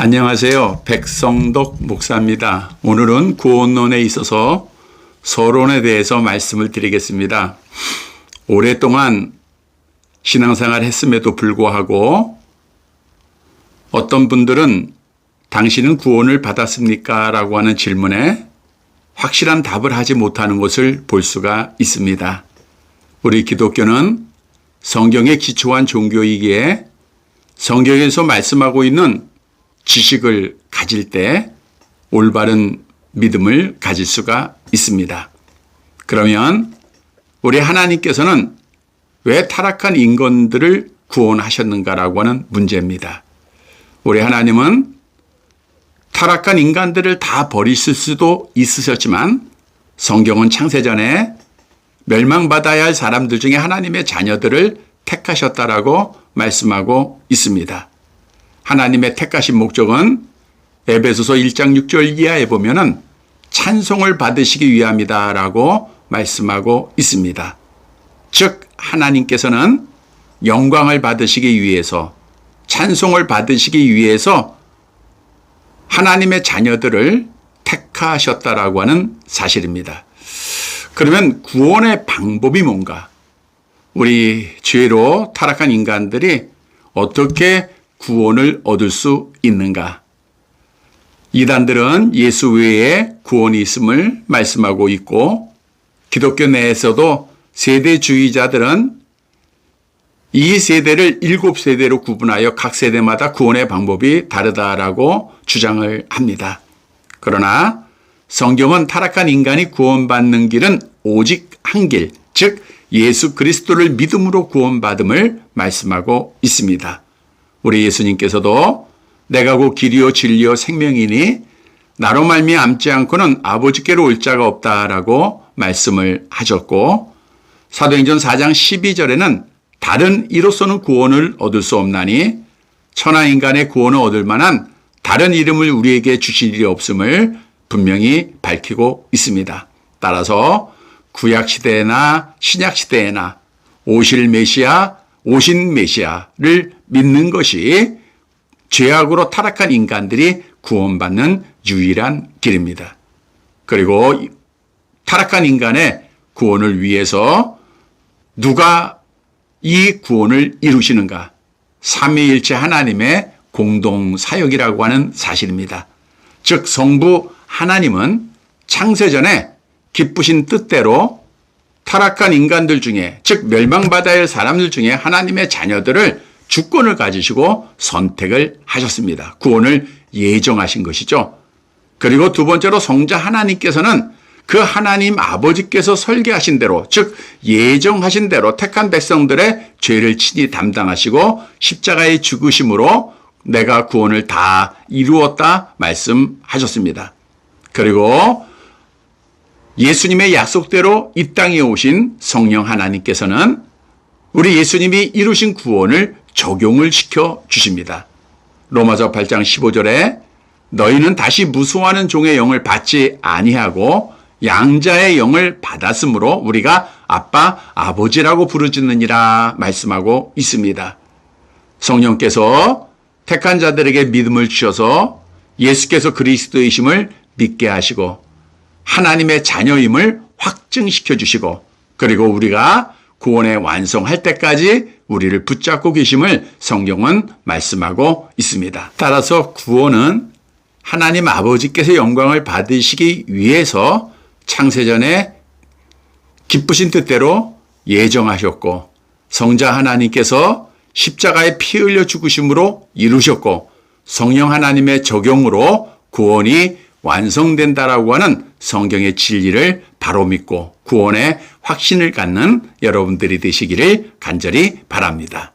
안녕하세요. 백성덕 목사입니다. 오늘은 구원론에 있어서 서론에 대해서 말씀을 드리겠습니다. 오랫동안 신앙생활 했음에도 불구하고 어떤 분들은 당신은 구원을 받았습니까? 라고 하는 질문에 확실한 답을 하지 못하는 것을 볼 수가 있습니다. 우리 기독교는 성경에 기초한 종교이기에 성경에서 말씀하고 있는 지식을 가질 때 올바른 믿음을 가질 수가 있습니다. 그러면 우리 하나님께서는 왜 타락한 인간들을 구원하셨는가라고 하는 문제입니다. 우리 하나님은 타락한 인간들을 다 버리실 수도 있으셨지만 성경은 창세전에 멸망받아야 할 사람들 중에 하나님의 자녀들을 택하셨다라고 말씀하고 있습니다. 하나님의 택하신 목적은 에베소서 1장 6절 이하에 보면은 찬송을 받으시기 위함이다라고 말씀하고 있습니다. 즉 하나님께서는 영광을 받으시기 위해서 찬송을 받으시기 위해서 하나님의 자녀들을 택하셨다라고 하는 사실입니다. 그러면 구원의 방법이 뭔가? 우리 죄로 타락한 인간들이 어떻게 구원을 얻을 수 있는가? 이단들은 예수 외에 구원이 있음을 말씀하고 있고 기독교 내에서도 세대주의자들은 이 세대를 일곱 세대로 구분하여 각 세대마다 구원의 방법이 다르다라고 주장을 합니다. 그러나 성경은 타락한 인간이 구원받는 길은 오직 한 길, 즉 예수 그리스도를 믿음으로 구원받음을 말씀하고 있습니다. 우리 예수님께서도 내가 곧 길이요 진리요 생명이니 나로 말미암지 않고는 아버지께로 올 자가 없다라고 말씀을 하셨고 사도행전 4장 12절에는 다른 이로서는 구원을 얻을 수 없나니 천하 인간의 구원을 얻을 만한 다른 이름을 우리에게 주실 일이 없음을 분명히 밝히고 있습니다. 따라서 구약 시대나 신약 시대나 오실 메시아, 오신 메시아를 믿는 것이 죄악으로 타락한 인간들이 구원받는 유일한 길입니다. 그리고 타락한 인간의 구원을 위해서 누가 이 구원을 이루시는가? 삼위일체 하나님의 공동 사역이라고 하는 사실입니다. 즉 성부 하나님은 창세전에 기쁘신 뜻대로 타락한 인간들 중에 즉 멸망받아야 할 사람들 중에 하나님의 자녀들을 주권을 가지시고 선택을 하셨습니다. 구원을 예정하신 것이죠. 그리고 두 번째로 성자 하나님께서는 그 하나님 아버지께서 설계하신 대로 즉 예정하신 대로 택한 백성들의 죄를 친히 담당하시고 십자가의 죽으심으로 내가 구원을 다 이루었다 말씀하셨습니다. 그리고 예수님의 약속대로 이 땅에 오신 성령 하나님께서는 우리 예수님이 이루신 구원을 적용을 시켜 주십니다. 로마서 8장 15절에 너희는 다시 무수하는 종의 영을 받지 아니하고 양자의 영을 받았으므로 우리가 아빠 아버지라고 부르짖느니라 말씀하고 있습니다. 성령께서 택한 자들에게 믿음을 주셔서 예수께서 그리스도이심을 믿게 하시고 하나님의 자녀임을 확증시켜 주시고 그리고 우리가 구원의 완성할 때까지 우리를 붙잡고 계심을 성경은 말씀하고 있습니다. 따라서 구원은 하나님 아버지께서 영광을 받으시기 위해서 창세전에 기쁘신 뜻대로 예정하셨고 성자 하나님께서 십자가에 피 흘려 죽으심으로 이루셨고 성령 하나님의 적용으로 구원이 완성된다라고 하는 성경의 진리를 바로 믿고 구원의 확신을 갖는 여러분들이 되시기를 간절히 바랍니다.